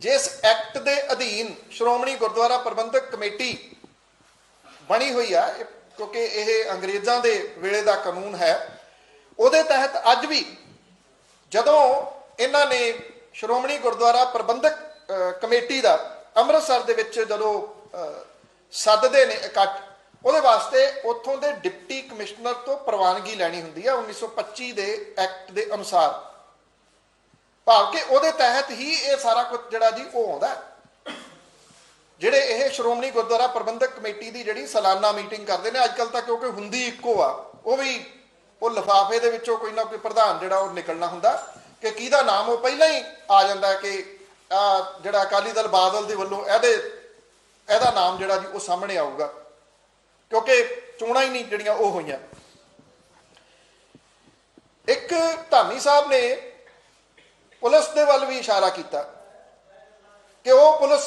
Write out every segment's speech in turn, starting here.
ਜਿਸ ਐਕਟ ਦੇ ਅਧੀਨ ਸ਼੍ਰੋਮਣੀ ਗੁਰਦੁਆਰਾ ਪ੍ਰਬੰਧਕ ਕਮੇਟੀ ਬਣੀ ਹੋਈ ਆ ਕਿਉਂਕਿ ਇਹ ਅੰਗਰੇਜ਼ਾਂ ਦੇ ਵੇਲੇ ਦਾ ਕਾਨੂੰਨ ਹੈ ਉਹਦੇ ਤਹਿਤ ਅੱਜ ਵੀ ਜਦੋਂ ਇਹਨਾਂ ਨੇ ਸ਼੍ਰੋਮਣੀ ਗੁਰਦੁਆਰਾ ਪ੍ਰਬੰਧਕ ਕਮੇਟੀ ਦਾ ਅੰਮ੍ਰਿਤਸਰ ਦੇ ਵਿੱਚ ਜਦੋਂ ਅਹ, ਸੱਦਦੇ ਨੇ ਇਕੱਠ ਉਹਦੇ ਵਾਸਤੇ ਉੱਥੋਂ ਦੇ ਡਿਪਟੀ ਕਮਿਸ਼ਨਰ ਤੋਂ ਪ੍ਰਵਾਨਗੀ ਲੈਣੀ ਹੁੰਦੀ ਹੈ 1925 ਦੇ ਐਕਟ ਦੇ ਅਨੁਸਾਰ। ਭਾਵ ਕਿ ਉਹਦੇ ਤਹਿਤ ਹੀ ਇਹ ਸਾਰਾ ਕੁਝ ਜਿਹੜਾ ਜੀ ਉਹ ਆਉਂਦਾ ਜਿਹੜੇ ਇਹ ਸ਼੍ਰੋਮਣੀ ਗੁਰਦੁਆਰਾ ਪ੍ਰਬੰਧਕ ਕਮੇਟੀ ਦੀ ਜਿਹੜੀ ਸਾਲਾਨਾ ਮੀਟਿੰਗ ਕਰਦੇ ਨੇ ਅੱਜ ਕੱਲ ਤਾਂ ਕਿਉਂਕਿ ਹੁੰਦੀ ਇੱਕੋ ਆ, ਉਹ ਵੀ ਉਹ ਲਿਫਾਫੇ ਦੇ ਵਿੱਚੋਂ ਕੋਈ ਨਾ ਕੋਈ ਪ੍ਰਧਾਨ ਜਿਹੜਾ ਉਹ ਨਿਕਲਣਾ ਹੁੰਦਾ ਕਿ ਕਿਹਦਾ ਨਾਮ ਉਹ ਪਹਿਲਾਂ ਹੀ ਆ ਜਾਂਦਾ ਕਿ ਜਿਹੜਾ ਅਕਾਲੀ ਦਲ ਬਾਦਲ ਦੇ ਵੱਲੋਂ ਇਹਦੇ, ਇਹਦਾ ਨਾਮ ਜਿਹੜਾ ਜੀ ਉਹ ਸਾਹਮਣੇ ਆਊਗਾ। ਕਿਉਂਕਿ ਚੋਣਾਂ ਹੀ ਨਹੀਂ ਜਿਹੜੀਆਂ ਉਹ ਹੋਈਆਂ। ਇੱਕ ਧਾਮੀ ਸਾਹਿਬ ਨੇ ਪੁਲਿਸ ਦੇ ਵੱਲ ਵੀ ਇਸ਼ਾਰਾ ਕੀਤਾ ਕਿ ਉਹ ਪੁਲਿਸ,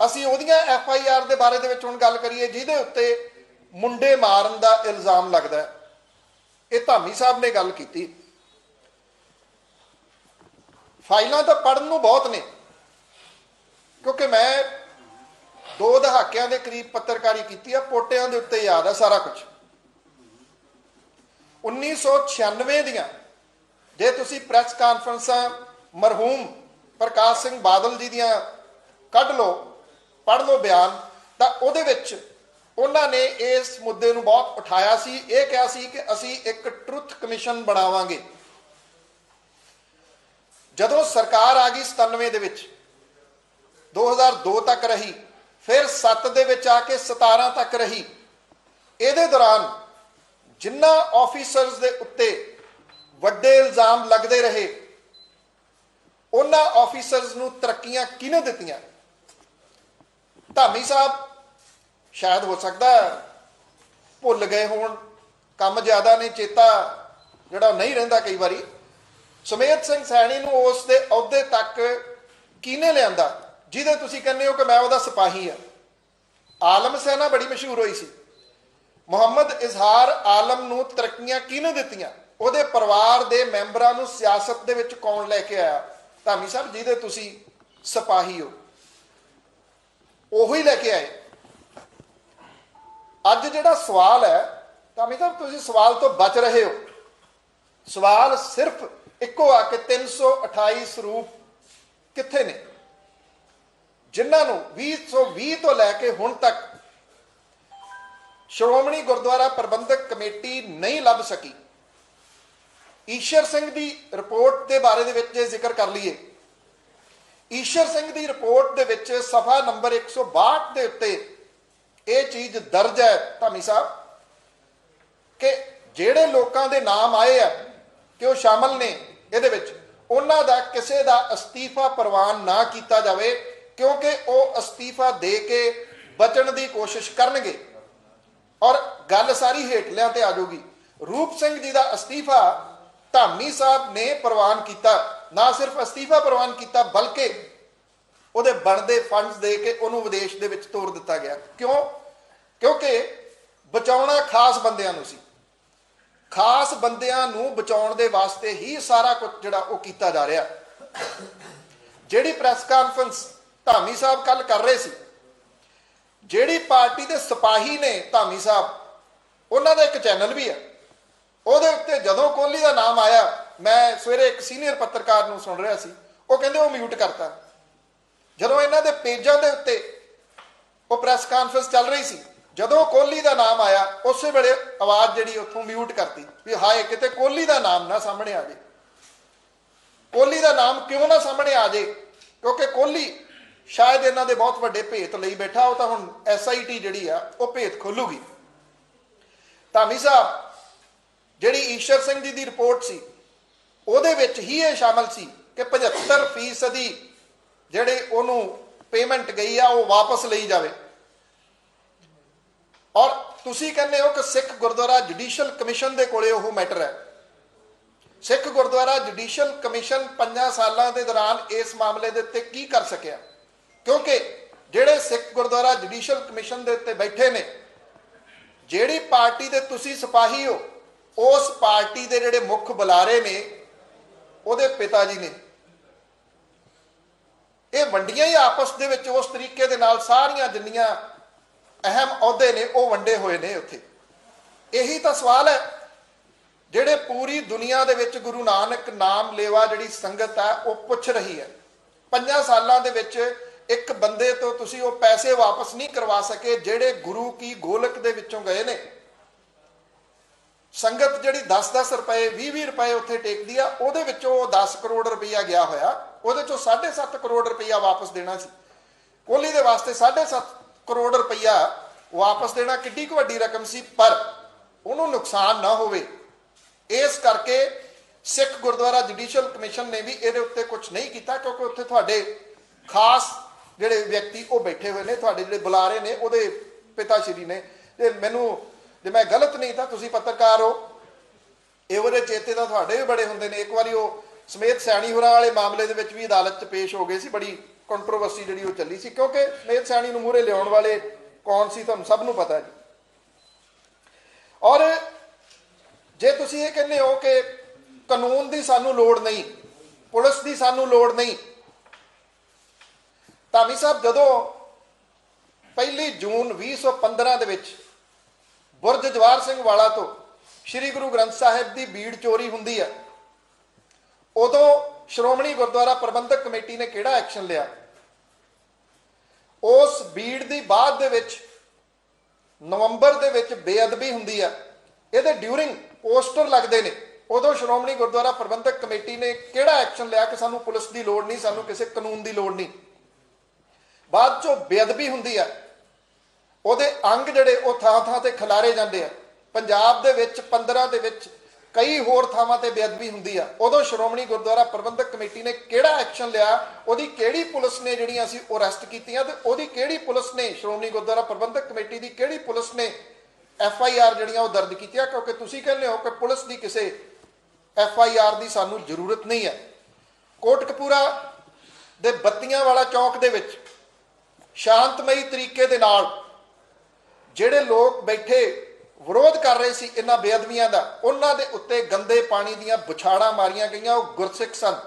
ਅਸੀਂ ਉਹਦੀਆਂ ਐਫ ਆਈ ਆਰ ਦੇ ਬਾਰੇ ਦੇ ਵਿੱਚ ਹੁਣ ਗੱਲ ਕਰੀਏ, ਜਿਹਦੇ ਉੱਤੇ ਮੁੰਡੇ ਮਾਰਨ ਦਾ ਇਲਜ਼ਾਮ ਲੱਗਦਾ ਇਹ ਧਾਮੀ ਸਾਹਿਬ ਨੇ ਗੱਲ ਕੀਤੀ। ਫਾਈਲਾਂ ਤਾਂ ਪੜਨ ਨੂੰ ਬਹੁਤ ਨੇ, ਕਿਉਂਕਿ ਮੈਂ ਦੋ ਦਹਾਕਿਆਂ ਦੇ ਕਰੀਬ ਪੱਤਰਕਾਰੀ ਕੀਤੀ ਆ, ਪੋਟਿਆਂ ਦੇ ਉੱਤੇ ਯਾਦ ਆ ਸਾਰਾ ਕੁਝ 1996 ਦੀਆਂ ਜੇ ਤੁਸੀਂ ਪ੍ਰੈਸ ਕਾਨਫਰੰਸਾਂ ਮਰਹੂਮ ਪ੍ਰਕਾਸ਼ ਸਿੰਘ ਬਾਦਲ ਜੀ ਦੀਆਂ ਕੱਢ ਲਓ, ਪੜ੍ਹ ਲਓ ਬਿਆਨ, ਤਾਂ ਉਹਦੇ ਵਿੱਚ ਉਹਨਾਂ ਨੇ ਇਸ ਮੁੱਦੇ ਨੂੰ ਬਹੁਤ ਉਠਾਇਆ ਸੀ। ਇਹ ਕਿਹਾ ਸੀ ਕਿ ਅਸੀਂ ਇੱਕ ਟਰੁੱਥ ਕਮਿਸ਼ਨ ਬਣਾਵਾਂਗੇ। ਜਦੋਂ ਸਰਕਾਰ ਆ ਗਈ 97 ਦੇ ਵਿੱਚ 2002 ਤੱਕ ਰਹੀ, ਫਿਰ 7 ਦੇ ਵਿੱਚ ਆ ਕੇ 17 ਤੱਕ ਰਹੀ। ਇਹਦੇ ਦੌਰਾਨ ਜਿੰਨਾ ਆਫੀਸਰਸ ਦੇ ਉੱਤੇ ਵੱਡੇ ਇਲਜ਼ਾਮ ਲੱਗਦੇ ਰਹੇ। ਉਹਨਾਂ ਆਫੀਸਰਸ ਨੂੰ ਤਰੱਕੀਆਂ ਕਿਹਨੇ ਦਿੱਤੀਆਂ? ਧਾਮੀ ਸਾਹਿਬ, ਸ਼ਾਇਦ ਹੋ ਸਕਦਾ ਭੁੱਲ ਗਏ ਹੋਣ। ਕੰਮ ਜ਼ਿਆਦਾ ਨੇ, ਚੇਤਾ ਜਿਹੜਾ ਨਹੀਂ ਰਹਿੰਦਾ ਕਈ ਵਾਰੀ। ਸੁਮੇਧ ਸਿੰਘ ਸੈਣੀ ਨੂੰ ਉਸ ਦੇ ਅਹੁਦੇ ਤੱਕ ਕਿਹਨੇ ਲਿਆਂਦਾ? ਜਿਹਦੇ ਤੁਸੀਂ ਕਹਿੰਦੇ ਹੋ ਕਿ ਮੈਂ ਉਹਦਾ ਸਿਪਾਹੀ ਆ ਆਲਮ ਸੈਨਾ ਬੜੀ ਮਸ਼ਹੂਰ ਹੋਈ ਸੀ। ਮੁਹੰਮਦ ਇਜ਼ਹਾਰ ਆਲਮ ਨੂੰ ਤਰੱਕੀਆਂ ਕਿਹਨੇ ਦਿੱਤੀਆਂ? ਉਹਦੇ ਪਰਿਵਾਰ ਦੇ ਮੈਂਬਰਾਂ ਨੂੰ ਸਿਆਸਤ ਦੇ ਵਿੱਚ ਕੌਣ ਲੈ ਕੇ ਆਇਆ? ਧਾਮੀ ਸਾਹਿਬ, ਜਿਹਦੇ ਤੁਸੀਂ ਸਿਪਾਹੀ ਹੋ। ਉਹੀ ਲੈ ਕੇ ਆਏ। ਅੱਜ ਜਿਹੜਾ ਸਵਾਲ ਹੈ, ਧਾਮੀ ਸਾਹਿਬ, ਤੁਸੀਂ ਸਵਾਲ ਤੋਂ ਬਚ ਰਹੇ ਹੋ। ਸਵਾਲ ਸਿਰਫ ਇੱਕੋ ਆ ਕਿ 328 ਸਰੂਪ ਕਿੱਥੇ ਨੇ? ਜਿਨ੍ਹਾਂ ਨੂੰ 2020 ਤੋਂ ਲੈ ਕੇ ਹੁਣ ਤੱਕ ਸ਼੍ਰੋਮਣੀ ਗੁਰਦੁਆਰਾ ਪ੍ਰਬੰਧਕ ਕਮੇਟੀ ਨਹੀਂ ਲੱਭ ਸਕੀ। ਈਸ਼ਰ ਸਿੰਘ ਦੀ ਰਿਪੋਰਟ ਦੇ ਬਾਰੇ ਦੇ ਵਿੱਚ ਜੇ ਜ਼ਿਕਰ ਕਰ ਲਈਏ, ਈਸ਼ਰ ਸਿੰਘ ਦੀ ਰਿਪੋਰਟ ਦੇ ਵਿੱਚ ਸਫਾ ਨੰਬਰ 162 ਦੇ ਉੱਤੇ ਇਹ ਚੀਜ਼ ਦਰਜ ਹੈ ਧਾਮੀ ਸਾਹਿਬ ਕਿ ਜਿਹੜੇ ਲੋਕਾਂ ਦੇ ਨਾਮ ਆਏ ਆ ਕਿ ਉਹ ਸ਼ਾਮਲ ਨੇ ਇਹਦੇ ਵਿੱਚ, ਉਹਨਾਂ ਦਾ ਕਿਸੇ ਦਾ ਅਸਤੀਫਾ ਪ੍ਰਵਾਨ ਨਾ ਕੀਤਾ ਜਾਵੇ ਕਿਉਂਕਿ ਉਹ ਅਸਤੀਫਾ ਦੇ ਕੇ ਬਚਣ ਦੀ ਕੋਸ਼ਿਸ਼ ਕਰਨਗੇ। ਔਰ ਗੱਲ ਸਾਰੀ ਹੇਠਲਿਆਂ ਤੇ ਆ ਜਾਊਗੀ। ਰੂਪ ਸਿੰਘ ਜੀ ਦਾ ਅਸਤੀਫਾ ਧਾਮੀ ਸਾਹਿਬ ਨੇ ਪ੍ਰਵਾਨ ਕੀਤਾ, ਨਾ ਸਿਰਫ ਅਸਤੀਫਾ ਪ੍ਰਵਾਨ ਕੀਤਾ, ਬਲਕਿ ਉਹਦੇ ਬਣਦੇ ਫੰਡਸ ਦੇ ਕੇ ਉਹਨੂੰ ਵਿਦੇਸ਼ ਦੇ ਵਿੱਚ ਤੋਰ ਦਿੱਤਾ ਗਿਆ। ਕਿਉਂ? ਕਿਉਂਕਿ ਬਚਾਉਣਾ ਖਾਸ ਬੰਦਿਆਂ ਨੂੰ ਸੀ। ਖਾਸ ਬੰਦਿਆਂ ਨੂੰ ਬਚਾਉਣ ਦੇ ਵਾਸਤੇ ਹੀ ਸਾਰਾ ਕੁਝ ਜਿਹੜਾ ਉਹ ਕੀਤਾ ਜਾ ਰਿਹਾ। ਜਿਹੜੀ ਪ੍ਰੈਸ ਕਾਨਫਰੰਸ ਧਾਮੀ ਸਾਹਿਬ ਕੱਲ ਕਰ ਰਹੇ ਸੀ, ਜਿਹੜੀ ਪਾਰਟੀ ਦੇ ਸਿਪਾਹੀ ਨੇ ਧਾਮੀ ਸਾਹਿਬ, ਉਹਨਾਂ ਦਾ ਇੱਕ ਚੈਨਲ ਵੀ ਹੈ। ਉਹਦੇ ਉੱਤੇ ਜਦੋਂ ਕੋਹਲੀ ਦਾ ਨਾਮ ਆਇਆ, ਮੈਂ ਸਵੇਰੇ ਇੱਕ ਸੀਨੀਅਰ ਪੱਤਰਕਾਰ ਨੂੰ ਸੁਣ ਰਿਹਾ ਸੀ। ਉਹ ਕਹਿੰਦੇ ਉਹ ਮਿਊਟ ਕਰਤਾ। ਜਦੋਂ ਇਹਨਾਂ ਦੇ ਪੇਜਾਂ ਦੇ ਉੱਤੇ ਉਹ ਪ੍ਰੈਸ ਕਾਨਫਰੰਸ ਚੱਲ ਰਹੀ ਸੀ, ਜਦੋਂ ਕੋਹਲੀ ਦਾ ਨਾਮ ਆਇਆ, ਉਸੇ ਵੇਲੇ ਆਵਾਜ਼ ਜਿਹੜੀ ਉੱਥੋਂ ਮਿਊਟ ਕਰਤੀ ਵੀ ਹਾਏ, ਕਿਤੇ ਕੋਹਲੀ ਦਾ ਨਾਮ ਨਾ ਸਾਹਮਣੇ ਆ ਜੇ। ਕੋਹਲੀ ਦਾ ਨਾਮ ਕਿਉਂ ਨਾ ਸਾਹਮਣੇ ਆ ਜੇ? ਕਿਉਂਕਿ ਕੋਹਲੀ ਸ਼ਾਇਦ ਇਹਨਾਂ ਦੇ ਬਹੁਤ ਵੱਡੇ ਭੇਤ ਲਈ ਬੈਠਾ, ਉਹ ਤਾਂ ਹੁਣ ਐਸਆਈਟੀ ਜਿਹੜੀ ਆ, ਉਹ ਭੇਤ ਖੋਲੂਗੀ। ਧਾਮੀ ਸਾਹਿਬ ਜਿਹੜੀ ਈਸ਼ਰ ਸਿੰਘ ਜੀ ਦੀ ਰਿਪੋਰਟ ਸੀ, ਉਹਦੇ ਵਿੱਚ ਹੀ ਇਹ ਸ਼ਾਮਲ ਸੀ ਕਿ 75% ਦੀ ਜਿਹੜੇ ਉਹਨੂੰ ਪੇਮੈਂਟ ਗਈ ਆ, ਉਹ ਵਾਪਸ ਲਈ ਜਾਵੇ। ਔਰ ਤੁਸੀਂ ਕਹਿੰਦੇ ਹੋ ਕਿ ਸਿੱਖ ਗੁਰਦੁਆਰਾ ਜੁਡੀਸ਼ੀਅਲ ਕਮਿਸ਼ਨ ਦੇ ਕੋਲੇ ਉਹ ਮੈਟਰ ਹੈ। ਸਿੱਖ ਗੁਰਦੁਆਰਾ ਜੁਡੀਸ਼ੀਅਲ ਕਮਿਸ਼ਨ 5 ਸਾਲਾਂ ਦੇ ਦੌਰਾਨ ਇਸ ਮਾਮਲੇ ਦੇ ਉੱਤੇ ਕੀ ਕਰ ਸਕਿਆ? ਕਿਉਂਕਿ ਜਿਹੜੇ ਸਿੱਖ ਗੁਰਦੁਆਰਾ ਜੁਡੀਸ਼ੀਅਲ ਕਮਿਸ਼ਨ ਦੇ ਉੱਤੇ ਬੈਠੇ ਨੇ, ਜਿਹੜੀ ਪਾਰਟੀ ਦੇ ਤੁਸੀਂ ਸਿਪਾਹੀ ਹੋ ਉਸ ਪਾਰਟੀ ਦੇ ਜਿਹੜੇ ਮੁੱਖ ਬੁਲਾਰੇ ਨੇ, ਉਹਦੇ ਪਿਤਾ ਜੀ ਨੇ। ਇਹ ਵੰਡੀਆਂ ਹੀ ਆਪਸ ਦੇ ਵਿੱਚ ਉਸ ਤਰੀਕੇ ਦੇ ਨਾਲ ਸਾਰੀਆਂ ਜਿੰਨੀਆਂ ਅਹਿਮ ਅਹੁਦੇ ਨੇ, ਉਹ ਵੰਡੇ ਹੋਏ ਨੇ ਉੱਥੇ। ਇਹੀ ਤਾਂ ਸਵਾਲ ਹੈ, ਜਿਹੜੇ ਪੂਰੀ ਦੁਨੀਆ ਦੇ ਵਿੱਚ ਗੁਰੂ ਨਾਨਕ ਨਾਮ ਲੇਵਾ ਜਿਹੜੀ ਸੰਗਤ ਹੈ, ਉਹ ਪੁੱਛ ਰਹੀ ਹੈ। ਪੰਜਾਂ ਸਾਲਾਂ ਦੇ ਵਿੱਚ ਇੱਕ ਬੰਦੇ ਤੋਂ ਤੁਸੀਂ ਉਹ ਪੈਸੇ ਵਾਪਸ ਨਹੀਂ ਕਰਵਾ ਸਕੇ ਜਿਹੜੇ ਗੁਰੂ ਕੀ ਗੋਲਕ ਦੇ ਵਿੱਚੋਂ ਗਏ ਨੇ। ਸੰਗਤ ਜਿਹੜੀ 10-10 ਰੁਪਏ 20-20 ਰੁਪਏ ਉੱਥੇ ਟੇਕਦੀ ਆ, ਉਹਦੇ ਵਿੱਚੋਂ ਉਹ 10 ਕਰੋੜ ਰੁਪਈਆ ਗਿਆ ਹੋਇਆ। ਉਹਦੇ ਚੋਂ 7.5 ਕਰੋੜ ਰੁਪਈਆ ਵਾਪਸ ਦੇਣਾ ਸੀ। ਕੋਹਲੀ ਦੇ ਵਾਸਤੇ 7.5 ਕਰੋੜ ਰੁਪਈਆ ਵਾਪਸ ਦੇਣਾ ਕਿੱਡੀ ਕੁ ਵੱਡੀ ਰਕਮ ਸੀ, ਪਰ ਉਹਨੂੰ ਨੁਕਸਾਨ ਨਾ ਹੋਵੇ। ਇਸ ਕਰਕੇ ਸਿੱਖ ਗੁਰਦੁਆਰਾ ਜੁਡੀਸ਼ੀਅਲ ਕਮਿਸ਼ਨ ਨੇ ਵੀ ਇਹਦੇ ਉੱਤੇ ਕੁਝ ਨਹੀਂ ਕੀਤਾ, ਕਿਉਂਕਿ ਉੱਥੇ ਤੁਹਾਡੇ ਖਾਸ ਜਿਹੜੇ ਵਿਅਕਤੀ ਉਹ ਬੈਠੇ ਹੋਏ ਨੇ, ਤੁਹਾਡੇ ਜਿਹੜੇ ਬੁਲਾਰੇ ਨੇ, ਉਹਦੇ ਪਿਤਾ ਸ਼੍ਰੀ ਨੇ। ਤੇ ਮੈਨੂੰ ਜੇ ਮੈਂ ਗਲਤ ਨਹੀਂ ਤਾਂ ਤੁਸੀਂ ਪੱਤਰਕਾਰ ਹੋ। ਇਹ ਉਹਦੇ ਚੇਤੇ ਤਾਂ ਤੁਹਾਡੇ ਵੀ ਬੜੇ ਹੁੰਦੇ ਨੇ। ਇੱਕ ਵਾਰੀ ਉਹ ਸਮੇਤ ਸੈਣੀ ਹੋਰਾਂ ਵਾਲੇ ਮਾਮਲੇ ਦੇ ਵਿੱਚ ਵੀ ਅਦਾਲਤ 'ਚ ਪੇਸ਼ ਹੋ ਗਏ ਸੀ। ਬੜੀ ਕੰਟਰੋਵਰਸੀ ਜਿਹੜੀ ਉਹ ਚੱਲੀ ਸੀ। ਕਿਉਂਕਿ ਸਮੇਤ ਸੈਣੀ ਨੂੰ ਮੂਹਰੇ ਲਿਆਉਣ ਵਾਲੇ ਕੌਣ ਸੀ ਤੁਹਾਨੂੰ ਸਭ ਨੂੰ ਪਤਾ ਹੈ ਜੀ। ਔਰ ਜੇ ਤੁਸੀਂ ਇਹ ਕਹਿੰਦੇ ਹੋ ਕਿ ਕਾਨੂੰਨ ਦੀ ਸਾਨੂੰ ਲੋੜ ਨਹੀਂ, ਪੁਲਿਸ ਦੀ ਸਾਨੂੰ ਲੋੜ ਨਹੀਂ, ਧਾਮੀ ਸਾਹਿਬ ਜਦੋਂ ਪਹਿਲੀ ਜੂਨ 2015 ਦੇ ਵਿੱਚ ਬੁਰਜ ਜਵਾਰ ਸਿੰਘ ਵਾਲਾ ਤੋਂ ਸ੍ਰੀ ਗੁਰੂ ਗ੍ਰੰਥ ਸਾਹਿਬ ਦੀ ਬੀੜ ਚੋਰੀ ਹੁੰਦੀ ਹੈ ਉਦੋਂ ਸ਼੍ਰੋਮਣੀ ਗੁਰਦੁਆਰਾ ਪ੍ਰਬੰਧਕ ਕਮੇਟੀ ਨੇ ਕਿਹੜਾ ਐਕਸ਼ਨ ਲਿਆ? ਉਸ ਬੀੜ ਦੀ ਬਾਅਦ ਦੇ ਵਿੱਚ, ਨਵੰਬਰ ਦੇ ਵਿੱਚ ਬੇਅਦਬੀ ਹੁੰਦੀ ਹੈ ਇਹਦੇ ਡਿਊਰਿੰਗ ਪੋਸਟਰ ਲੱਗਦੇ ਨੇ। ਉਦੋਂ ਸ਼੍ਰੋਮਣੀ ਗੁਰਦੁਆਰਾ ਪ੍ਰਬੰਧਕ ਕਮੇਟੀ ਨੇ ਕਿਹੜਾ ਐਕਸ਼ਨ ਲਿਆ ਕਿ ਸਾਨੂੰ ਪੁਲਿਸ ਦੀ ਲੋੜ ਨਹੀਂ, ਸਾਨੂੰ ਕਿਸੇ ਕਾਨੂੰਨ ਦੀ ਲੋੜ ਨਹੀਂ? ਬਾਅਦ ਚੋਂ ਬੇਅਦਬੀ ਹੁੰਦੀ ਹੈ ਉਹਦੇ ਅੰਗ ਜਿਹੜੇ ਉਹ ਥਾਂ ਥਾਂ ਤੇ ਖਿਲਾਰੇ ਜਾਂਦੇ ਆ। ਪੰਜਾਬ ਦੇ ਵਿੱਚ 15 ਦੇ ਵਿੱਚ ਕਈ ਹੋਰ ਥਾਵਾਂ ਤੇ ਬੇਅਦਬੀ ਹੁੰਦੀ ਆ। ਉਦੋਂ ਸ਼੍ਰੋਮਣੀ ਗੁਰਦੁਆਰਾ ਪ੍ਰਬੰਧਕ ਕਮੇਟੀ ਨੇ ਕਿਹੜਾ ਐਕਸ਼ਨ ਲਿਆ? ਉਹਦੀ ਕਿਹੜੀ ਪੁਲਿਸ ਨੇ ਜਿਹੜੀਆਂ ਸੀ ਉਹ ਅਰੈਸਟ ਕੀਤੀਆਂ ਤੇ ਉਹਦੀ ਕਿਹੜੀ ਪੁਲਿਸ ਨੇ, ਸ਼੍ਰੋਮਣੀ ਗੁਰਦੁਆਰਾ ਪ੍ਰਬੰਧਕ ਕਮੇਟੀ ਦੀ ਕਿਹੜੀ ਪੁਲਿਸ ਨੇ ਐਫ ਆਈ ਆਰ ਜਿਹੜੀਆਂ ਉਹ ਦਰਜ ਕੀਤੀਆਂ? ਕਿਉਂਕਿ ਤੁਸੀਂ ਕਹਿੰਦੇ ਹੋ ਕਿ ਪੁਲਿਸ ਦੀ ਕਿਸੇ ਐਫ ਆਈ ਆਰ ਦੀ ਸਾਨੂੰ ਜ਼ਰੂਰਤ ਨਹੀਂ ਹੈ ਕੋਟਕਪੂਰਾ ਦੇ ਬੱਤੀਆਂ ਵਾਲਾ ਚੌਕ ਦੇ ਵਿੱਚ ਸ਼ਾਂਤਮਈ ਤਰੀਕੇ ਦੇ ਨਾਲ ਜਿਹੜੇ ਲੋਕ ਬੈਠੇ ਵਿਰੋਧ ਕਰ ਰਹੇ ਸੀ ਇਹਨਾਂ ਬੇਅਦਬੀਆਂ ਦਾ, ਉਹਨਾਂ ਦੇ ਉੱਤੇ ਗੰਦੇ ਪਾਣੀ ਦੀਆਂ ਬੁਛਾੜਾਂ ਮਾਰੀਆਂ ਗਈਆਂ, ਉਹ ਗੁਰਸਿੱਖ ਸਨ।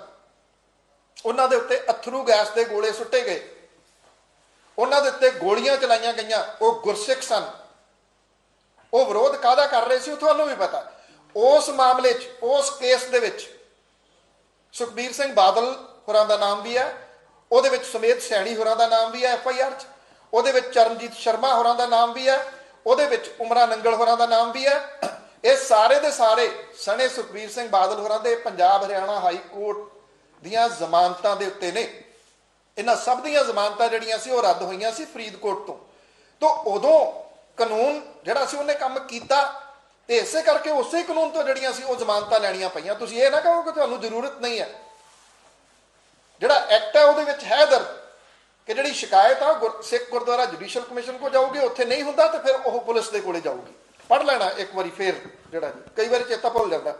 ਉਹਨਾਂ ਦੇ ਉੱਤੇ ਅਥਰੂ ਗੈਸ ਦੇ ਗੋਲੇ ਸੁੱਟੇ ਗਏ। ਉਹਨਾਂ ਦੇ ਉੱਤੇ ਗੋਲੀਆਂ ਚਲਾਈਆਂ ਗਈਆਂ, ਉਹ ਗੁਰਸਿੱਖ ਸਨ। ਉਹ ਵਿਰੋਧ ਕਾਹਦਾ ਕਰ ਰਹੇ ਸੀ ਉਹ ਤੁਹਾਨੂੰ ਵੀ ਪਤਾ। ਉਸ ਮਾਮਲੇ 'ਚ, ਉਸ ਕੇਸ ਦੇ ਵਿੱਚ ਸੁਖਬੀਰ ਸਿੰਘ ਬਾਦਲ ਹੋਰਾਂ ਦਾ ਨਾਮ ਵੀ ਹੈ, ਉਹਦੇ ਵਿੱਚ ਸਮੇਤ ਸੈਣੀ ਹੋਰਾਂ ਦਾ ਨਾਮ ਵੀ ਹੈ ਐਫ ਆਈ ਆਰ 'ਚ। ਉਹਦੇ ਵਿੱਚ ਚਰਨਜੀਤ ਸ਼ਰਮਾ ਹੋਰਾਂ ਦਾ ਨਾਮ ਵੀ ਹੈ, ਉਹਦੇ ਵਿੱਚ ਉਮਰਾ ਨੰਗਲ ਹੋਰਾਂ ਦਾ ਨਾਮ ਵੀ ਹੈ। ਇਹ ਸਾਰੇ ਦੇ ਸਾਰੇ ਸਣੇ ਸੁਖਬੀਰ ਸਿੰਘ ਬਾਦਲ ਹੋਰਾਂ ਦੇ ਪੰਜਾਬ ਹਰਿਆਣਾ ਹਾਈ ਕੋਰਟ ਦੀਆਂ ਜ਼ਮਾਨਤਾਂ ਦੇ ਉੱਤੇ ਨੇ। ਇਹਨਾਂ ਸਭ ਦੀਆਂ ਜ਼ਮਾਨਤਾਂ ਜਿਹੜੀਆਂ ਸੀ ਉਹ ਰੱਦ ਹੋਈਆਂ ਸੀ ਫਰੀਦਕੋਟ ਤੋਂ। ਤੋਂ ਉਦੋਂ ਕਾਨੂੰਨ ਜਿਹੜਾ ਸੀ ਉਹਨੇ ਕੰਮ ਕੀਤਾ ਤੇ ਇਸੇ ਕਰਕੇ ਉਸੇ ਕਾਨੂੰਨ ਤੋਂ ਜਿਹੜੀਆਂ ਸੀ ਉਹ ਜ਼ਮਾਨਤਾਂ ਲੈਣੀਆਂ ਪਈਆਂ। ਤੁਸੀਂ ਇਹ ਨਾ ਕਹੋ ਕਿ ਤੁਹਾਨੂੰ ਜ਼ਰੂਰਤ ਨਹੀਂ ਹੈ। ਜਿਹੜਾ ਐਕਟ ਹੈ ਉਹਦੇ ਵਿੱਚ ਹੈ ਦਰਜ ਕਿ ਜਿਹੜੀ ਸ਼ਿਕਾਇਤ ਆ ਗੁਰ- ਸਿੱਖ ਗੁਰਦੁਆਰਾ ਜੁਡੀਸ਼ੀਅਲ ਕਮਿਸ਼ਨ ਕੋ ਜਾਊਗੀ, ਉੱਥੇ ਨਹੀਂ ਹੁੰਦਾ ਤੇ ਫਿਰ ਉਹ ਪੁਲਿਸ ਦੇ ਕੋਲੇ ਜਾਊਗੀ। ਪੜ ਲੈਣਾ ਇੱਕ ਵਾਰੀ ਫੇਰ ਜਿਹੜਾ ਜੀ। ਕਈ ਵਾਰੀ ਚੇਤਾ ਭੁੱਲ ਜਾਂਦਾ।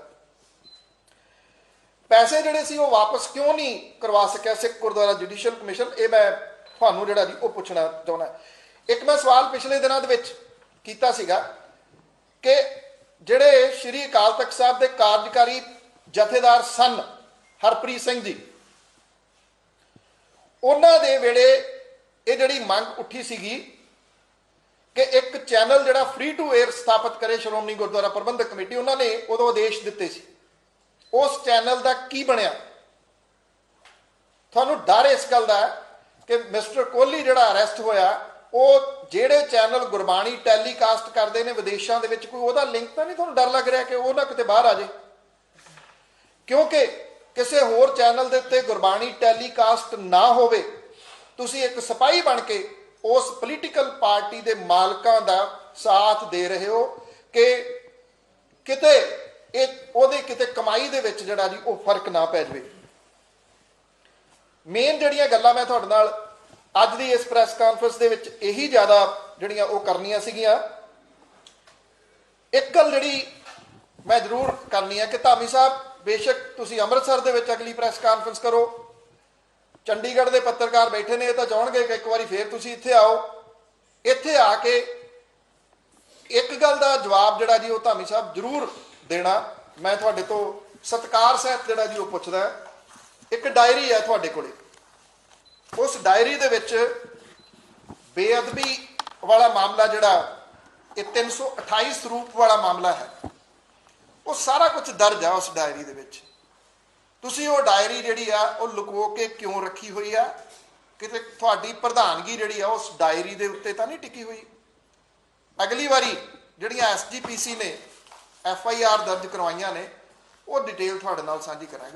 ਪੈਸੇ ਜਿਹੜੇ ਸੀ ਉਹ ਵਾਪਸ ਕਿਉਂ ਨਹੀਂ ਕਰਵਾ ਸਕਿਆ ਸਿੱਖ ਗੁਰਦੁਆਰਾ ਜੁਡੀਸ਼ੀਅਲ ਕਮਿਸ਼ਨ? ਇਹ ਮੈਂ ਤੁਹਾਨੂੰ ਜਿਹੜਾ ਜੀ ਉਹ ਪੁੱਛਣਾ ਚਾਹੁੰਦਾ। ਇੱਕ ਮੈਂ ਸਵਾਲ ਪਿਛਲੇ ਦਿਨਾਂ ਦੇ ਵਿੱਚ ਕੀਤਾ ਸੀਗਾ ਕਿ ਜਿਹੜੇ ਸ਼੍ਰੀ ਅਕਾਲ ਤਖਤ ਸਾਹਿਬ ਦੇ ਕਾਰਜਕਾਰੀ ਜਥੇਦਾਰ ਸਨ ਹਰਪ੍ਰੀਤ ਸਿੰਘ ਜੀ ਉਹਨਾਂ ਦੇ ਵੇਲੇ ਇਹ ਜਿਹੜੀ ਮੰਗ ਉੱਠੀ ਸੀਗੀ ਕਿ ਇੱਕ ਚੈਨਲ ਜਿਹੜਾ ਫ੍ਰੀ ਟੂ 에ਅਰ ਸਥਾਪਿਤ ਕਰੇ ਸ਼੍ਰੋਮਣੀ ਗੁਰਦੁਆਰਾ ਪ੍ਰਬੰਧਕ ਕਮੇਟੀ, ਉਹਨਾਂ ਨੇ ਉਦੋਂ ਆਦੇਸ਼ ਦਿੱਤੇ ਸੀ। ਉਸ ਚੈਨਲ ਦਾ ਕੀ ਬਣਿਆ? ਤੁਹਾਨੂੰ ਡਰ ਇਸ ਗੱਲ ਦਾ ਕਿ ਮਿਸਟਰ ਕੋਹਲੀ ਜਿਹੜਾ ਅਰੈਸਟ ਹੋਇਆ, ਉਹ ਜਿਹੜੇ ਚੈਨਲ ਗੁਰਬਾਣੀ ਟੈਲੀਕਾਸਟ ਕਰਦੇ ਨੇ ਵਿਦੇਸ਼ਾਂ ਦੇ ਵਿੱਚ, ਕੋਈ ਉਹਦਾ ਲਿੰਕ ਤਾਂ ਨਹੀਂ? ਤੁਹਾਨੂੰ ਡਰ ਲੱਗ ਰਿਹਾ ਕਿ ਉਹ ਨਾ ਕਿਤੇ ਬਾਹਰ ਆ ਜਾਏ? ਕਿਉਂਕਿ ਕਿਸੇ ਹੋਰ ਚੈਨਲ ਦੇ ਉੱਤੇ ਗੁਰਬਾਣੀ ਟੈਲੀਕਾਸਟ ਨਾ ਹੋਵੇ, ਤੁਸੀਂ ਇੱਕ ਸਿਪਾਹੀ ਬਣ ਕੇ ਉਸ ਪੋਲੀਟੀਕਲ ਪਾਰਟੀ ਦੇ ਮਾਲਕਾਂ ਦਾ ਸਾਥ ਦੇ ਰਹੇ ਹੋ ਕਿ ਕਿਤੇ ਇਹ, ਉਹਦੇ ਕਿਤੇ ਕਮਾਈ ਦੇ ਵਿੱਚ ਜਿਹੜਾ ਜੀ ਉਹ ਫ਼ਰਕ ਨਾ ਪੈ ਜਾਵੇ। ਮੇਨ ਜਿਹੜੀਆਂ ਗੱਲਾਂ ਮੈਂ ਤੁਹਾਡੇ ਨਾਲ ਅੱਜ ਦੀ ਇਸ ਪ੍ਰੈਸ ਕਾਨਫਰੰਸ ਦੇ ਵਿੱਚ ਇਹੀ ਜ਼ਿਆਦਾ ਜਿਹੜੀਆਂ ਉਹ ਕਰਨੀਆਂ ਸੀਗੀਆਂ। ਇੱਕ ਗੱਲ ਜਿਹੜੀ ਮੈਂ ਜ਼ਰੂਰ ਕਰਨੀ ਹੈ ਕਿ ਧਾਮੀ ਸਾਹਿਬ ਬੇਸ਼ੱਕ ਤੁਸੀਂ ਅੰਮ੍ਰਿਤਸਰ ਦੇ ਵਿੱਚ ਅਗਲੀ ਪ੍ਰੈਸ ਕਾਨਫਰੰਸ ਕਰੋ। ਚੰਡੀਗੜ੍ਹ ਦੇ ਪੱਤਰਕਾਰ ਬੈਠੇ ਨੇ, ਇਹ ਤਾਂ ਚਾਹਣਗੇ ਕਿ ਇੱਕ ਵਾਰੀ ਫੇਰ ਤੁਸੀਂ ਇੱਥੇ ਆਓ। ਇੱਥੇ ਆ ਕੇ ਇੱਕ ਗੱਲ ਦਾ ਜਵਾਬ ਜਿਹੜਾ ਜੀ ਉਹ ਧਾਮੀ ਸਾਹਿਬ ਜ਼ਰੂਰ ਦੇਣਾ। ਮੈਂ ਤੁਹਾਡੇ ਤੋਂ ਸਤਕਾਰ ਸਹਿਤ ਜਿਹੜਾ ਜੀ ਉਹ ਪੁੱਛਦਾ ਇੱਕ ਡਾਇਰੀ ਹੈ ਤੁਹਾਡੇ ਕੋਲੇ। ਉਸ ਡਾਇਰੀ ਦੇ ਵਿੱਚ ਬੇਅਦਬੀ ਵਾਲਾ ਮਾਮਲਾ ਜਿਹੜਾ, ਇਹ 328 ਸਰੂਪ ਵਾਲਾ ਮਾਮਲਾ ਹੈ। ਉਹ ਸਾਰਾ ਕੁਝ ਦਰਜ ਆ ਉਸ ਡਾਇਰੀ ਦੇ ਵਿੱਚ। ਤੁਸੀਂ ਉਹ ਡਾਇਰੀ ਜਿਹੜੀ ਆ, ਉਹ ਲੁਕੋ ਕੇ ਕਿਉਂ ਰੱਖੀ ਹੋਈ ਆ? ਕਿਤੇ ਤੁਹਾਡੀ ਪ੍ਰਧਾਨਗੀ ਜਿਹੜੀ ਆ, ਉਸ ਡਾਇਰੀ ਦੇ ਉੱਤੇ ਤਾਂ ਨਹੀਂ ਟਿਕੀ ਹੋਈ? ਅਗਲੀ ਵਾਰੀ ਜਿਹੜੀਆਂ ਐਸਜੀਪੀਸੀ ਨੇ, ਐਫ ਆਈ ਆਰ ਦਰਜ ਕਰਵਾਈਆਂ ਨੇ, ਉਹ ਡਿਟੇਲ ਤੁਹਾਡੇ ਨਾਲ ਸਾਂਝੀ ਕਰਾਂਗੇ।